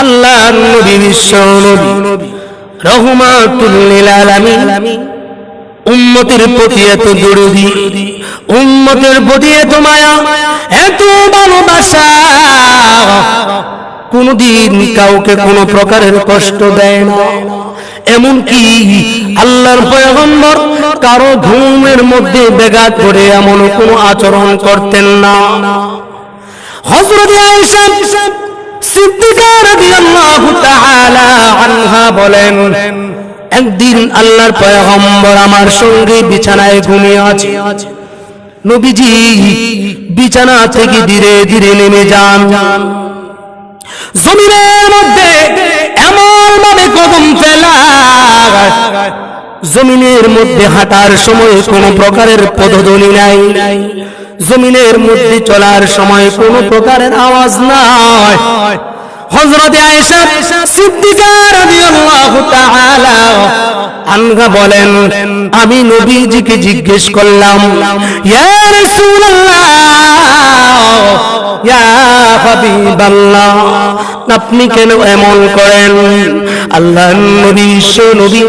আল্লাহ নবী বিশ্ব নবী রহমাতুল্লিল আলামিন। উম্মতের প্রতি এত দরদি, উম্মতের প্রতি এত মায়া, এত ভালোবাসা। কোনদিন কাউকে কোনো প্রকারের কষ্ট দেয় না। এমন কি আল্লাহর পয়গম্বর কারও ঘুমের মধ্যে বেঘাত করে এমন কোনো আচরণ করতেন না। হযরত আয়েশা একদিন আল্লাহর পয়গম্বর আমার সঙ্গে বিছানায় ঘুমিয়ে আছে। নবীজি বিছানা থেকে ধীরে ধীরে নেমে যান। জমিনের মধ্যে এমন ভাবে কদম ফেলা। জমিনের মধ্যে হাঁটার সময় কোনো প্রকারের পদধ্বনি নাই। জমিনের মধ্যে চলার সময় কোনো প্রকারের আওয়াজ নাই। হযরতে আয়েশা সিদ্দিকা রাদিয়াল্লাহু তাআলা আনহা বলেন, আমি নবীজিকে জিজ্ঞেস করলাম আপনি কেন এমন করেন? আল্লাহ নবী নবী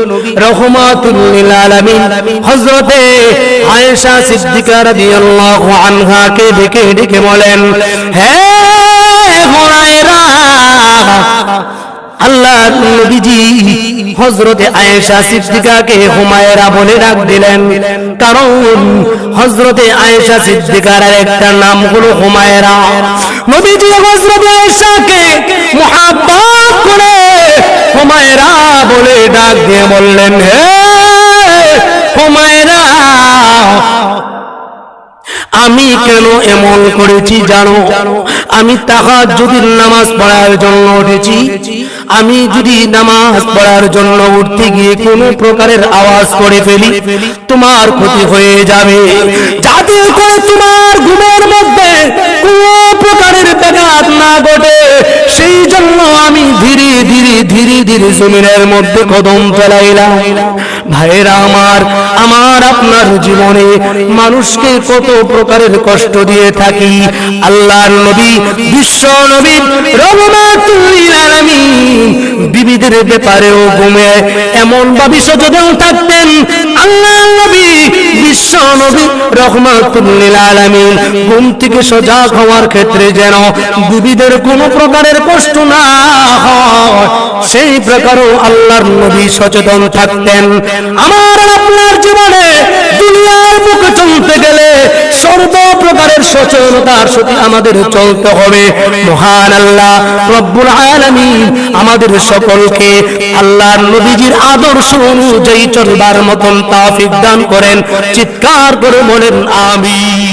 আয়েশা সিদ্দিকা আনহাকে ডেকে ডেকে বলেন, হে হুরায়রা, আল্লাহ নবীজি হজরতে আয়েশা সিদ্দিকাকে হুমায়রা বলে ডাক দিলেন। কারণ হজরতে আয়েশা সিদ্দিকার একটা নাম হলো হুমায়রা। নবীজি হজরতে আয়েশাকে মুহাব্বত করে হুমায়রা বলে ডাক দিয়ে বললেন, হে আমি কেন এমন করেছি জানো? আমি তাহার যদি নামাজ পড়ার জন্য উঠেছি। আমি যদি নামাজ পড়ার জন্য উঠতে গিয়ে কোন প্রকারের আওয়াজ করে ফেলি, তোমার ক্ষতি হয়ে যাবে। যাতে করে তোমার ঘুমের মধ্যে কোন প্রকারের ব্যাঘাত না ঘটে, সেই জন্য আমি ধীরে ধীরে ধীরে ধীরে জমিনের মধ্যে কদম ফেলাইলাম। ভাইরা আমার আমার আপনার জীবনে মানুষকে কত প্রকারের কষ্ট দিয়ে থাকি। আল্লাহর নবী, বিশ্ব নবী বিবিদের ব্যাপারেও ঘুমে এমন ভাবে সচেতন থাকতেন। আল্লাহ নবী, বিশ্ব নবী, রহমাতুল আলামিন ঘুম থেকে সজাগ হওয়ার ক্ষেত্রে যেন বিবিদের কোনো প্রকারের কষ্ট না হয়। সেই প্রকারও আল্লাহর নবী সচেতন থাকতেন। আমার আপনার জীবনে দুনিয়ার বুকে চলতে গেলে সর্ব প্রকারের সচেতনতার সাথে আমাদের চলতে হবে। মহান আল্লাহ, রব্বুল আলামিন আমাদের সকলকে আল্লাহর নবীজির আদর্শ অনুযায়ী চলবার মতন তাফিক দান করেন। চিৎকার করে বলেন, আমিন।